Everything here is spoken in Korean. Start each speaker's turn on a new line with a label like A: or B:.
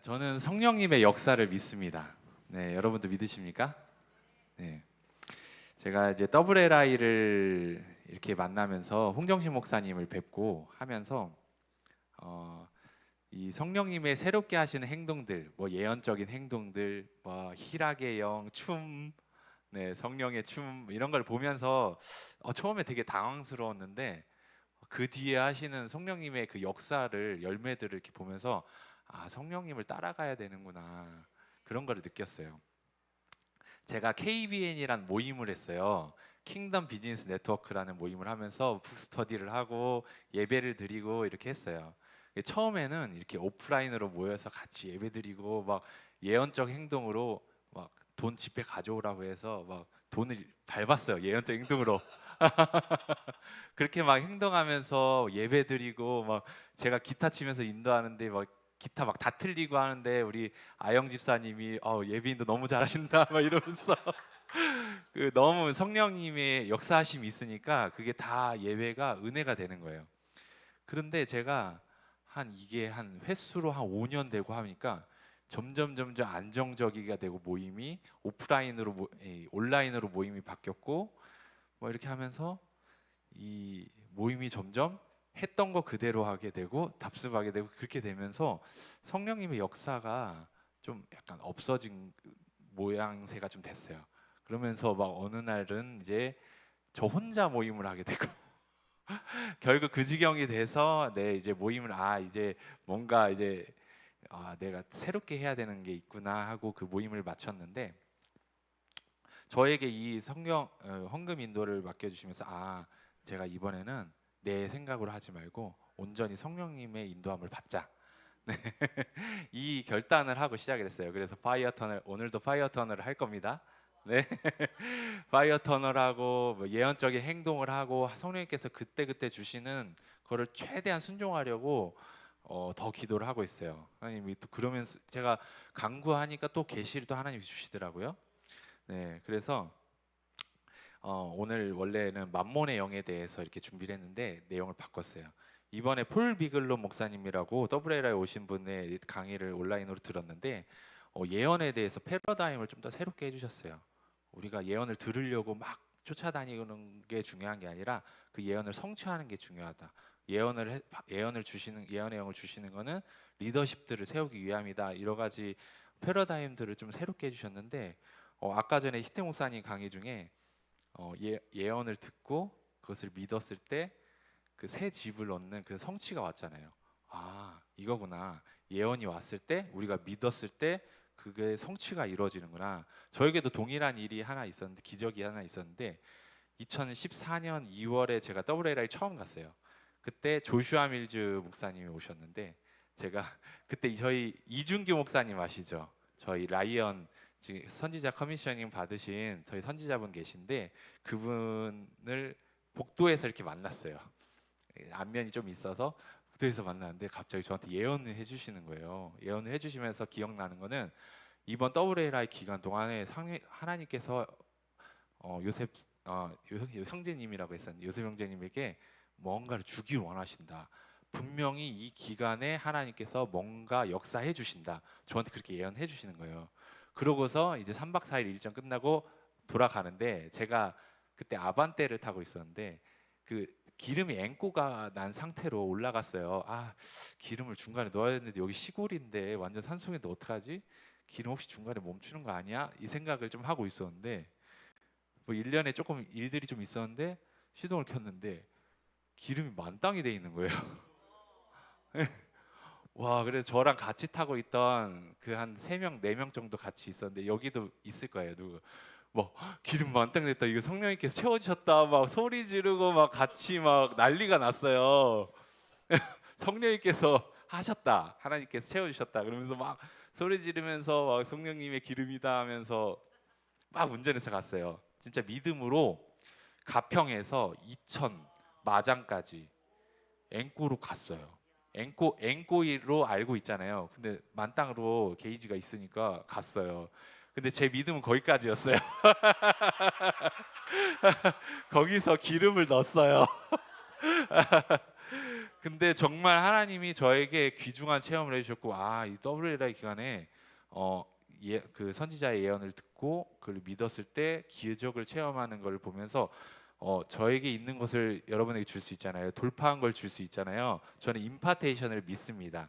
A: 저는 성령님의 역사를 믿습니다. 네, 여러분도 믿으십니까? 네. 제가 이제 더블 LI를 이렇게 만나면서 홍정신 목사님을 뵙고 하면서 어, 이 성령님의 새롭게 하시는 행동들, 뭐 예언적인 행동들, 뭐 희락의 영, 춤, 네, 성령의 춤 이런 걸 보면서 어, 처음에 되게 당황스러웠는데 그 뒤에 하시는 성령님의 그 역사를 열매들을 이렇게 보면서 아 성령님을 따라가야 되는구나 그런 거를 느꼈어요. 제가 KBN이란 모임을 했어요. 킹덤 비즈니스 네트워크라는 모임을 하면서 북스터디를 하고 예배를 드리고 이렇게 했어요. 처음에는 이렇게 오프라인으로 모여서 같이 예배 드리고 막 예언적 행동으로 막 돈 집회 가져오라고 해서 막 돈을 밟았어요. 예언적 행동으로. 그렇게 막 행동하면서 예배 드리고 막 제가 기타 치면서 인도하는데 막 기타 막 다 틀리고 하는데 우리 아영 집사님이 어 예비인도 너무 잘하신다 막 이러면서 그 너무 성령님의 역사하심이 있으니까 그게 다 예배가 은혜가 되는 거예요. 그런데 제가 한 이게 한 횟수로 한 5년 되고 하니까 점점 점점 안정적이게 되고 모임이 오프라인으로 모, 온라인으로 모임이 바뀌었고 뭐 이렇게 하면서 이 모임이 점점 했던 거 그대로 하게 되고 답습하게 되고 그렇게 되면서 성령님의 역사가 좀 약간 없어진 모양새가 좀 됐어요. 그러면서 막 어느 날은 이제 저 혼자 모임을 하게 되고 결국 그 지경이 돼서 내 이제 모임을 아 이제 뭔가 이제 아 내가 새롭게 해야 되는 게 있구나 하고 그 모임을 마쳤는데 저에게 이 성경 어, 헌금 인도를 맡겨 주시면서 아 제가 이번에는 내 생각으로 하지 말고 온전히 성령님의 인도함을 받자. 네. 이 결단을 하고 시작을 했어요. 그래서 파이어 터널 오늘도 파이어 터널을 할 겁니다. 네, 파이어 터널하고 뭐 예언적인 행동을 하고 성령님께서 그때 그때 주시는 거를 최대한 순종하려고 어, 더 기도를 하고 있어요. 하나님이 또 그러면서 제가 강구하니까 또 계시를 또 하나님이 주시더라고요. 네, 그래서 어, 오늘 원래는 만몬의 영에 대해서 이렇게 준비를 했는데 내용을 바꿨어요. 이번에 폴 비글로 목사님이라고 더블에라에 오신 분의 강의를 온라인으로 들었는데 어, 예언에 대해서 패러다임을 좀 더 새롭게 해주셨어요. 우리가 예언을 들으려고 막 쫓아다니는 게 중요한 게 아니라 그 예언을 성취하는 게 중요하다. 예언을 해, 예언을 주시는 예언의 영을 주시는 거는 리더십들을 세우기 위함이다. 여러 가지 패러다임들을 좀 새롭게 해주셨는데 어, 아까 전에 히태 목사님 강의 중에 어, 예, 예언을 듣고 그것을 믿었을 때 그 새 집을 얻는 그 성취가 왔잖아요. 아 이거구나. 예언이 왔을 때 우리가 믿었을 때 그게 성취가 이루어지는구나. 저에게도 동일한 일이 하나 있었는데 기적이 하나 있었는데 2014년 2월에 제가 WLI 처음 갔어요. 그때 조슈아 밀즈 목사님이 오셨는데 제가 그때 저희 이준규 목사님 아시죠? 저희 라이언 지금 선지자 커미셔닝 받으신 저희 선지자분 계신데 그분을 복도에서 이렇게 만났어요. 안면이 좀 있어서 복도에서 만났는데 갑자기 저한테 예언을 해주시는 거예요. 예언을 해주시면서 기억나는 거는 이번 WLI 기간 동안에 상, 하나님께서 어, 요셉 어, 요- 형제님이라고 했었는데 요셉 형제님에게 뭔가를 주길 원하신다. 분명히 이 기간에 하나님께서 뭔가 역사해 주신다. 저한테 그렇게 예언해 주시는 거예요. 그러고서 이제 3박 4일 일정 끝나고 돌아가는데 제가 그때 아반떼를 타고 있었는데 그 기름이 앵꼬가 난 상태로 올라갔어요. 아 기름을 중간에 넣어야 되는데 여기 시골인데 완전 산속인데 어떡하지? 기름 혹시 중간에 멈추는 거 아니야? 이 생각을 좀 하고 있었는데 뭐 1년에 조금 일들이 좀 있었는데 시동을 켰는데 기름이 만땅이 돼 있는 거예요. 와, 그래서 저랑 같이 타고 있던 그 한 세 명, 네 명 정도 같이 있었는데 여기도 있을 거예요. 누구? 뭐 기름 만땅 됐다. 이거 성령님께서 채워 주셨다. 막 소리 지르고 막 같이 막 난리가 났어요. 성령님께서 하셨다. 하나님께서 채워 주셨다. 그러면서 막 소리 지르면서 막 성령님의 기름이다 하면서 막 운전해서 갔어요. 진짜 믿음으로 가평에서 이천 마장까지 앵꼬로 갔어요. 앵꼬 앵꼬이로 알고 있잖아요. 근데 만땅으로 게이지가 있으니까 갔어요. 근데 제 믿음은 거기까지였어요. 거기서 기름을 넣었어요. 근데 정말 하나님이 저에게 귀중한 체험을 해주셨고 아이 WLI 기간에 어 예 그 선지자의 예언을 듣고 그걸 믿었을 때 기적을 체험하는 걸 보면서 어 저에게 있는 것을 여러분에게 줄 수 있잖아요. 돌파한 걸 줄 수 있잖아요. 저는 임파테이션을 믿습니다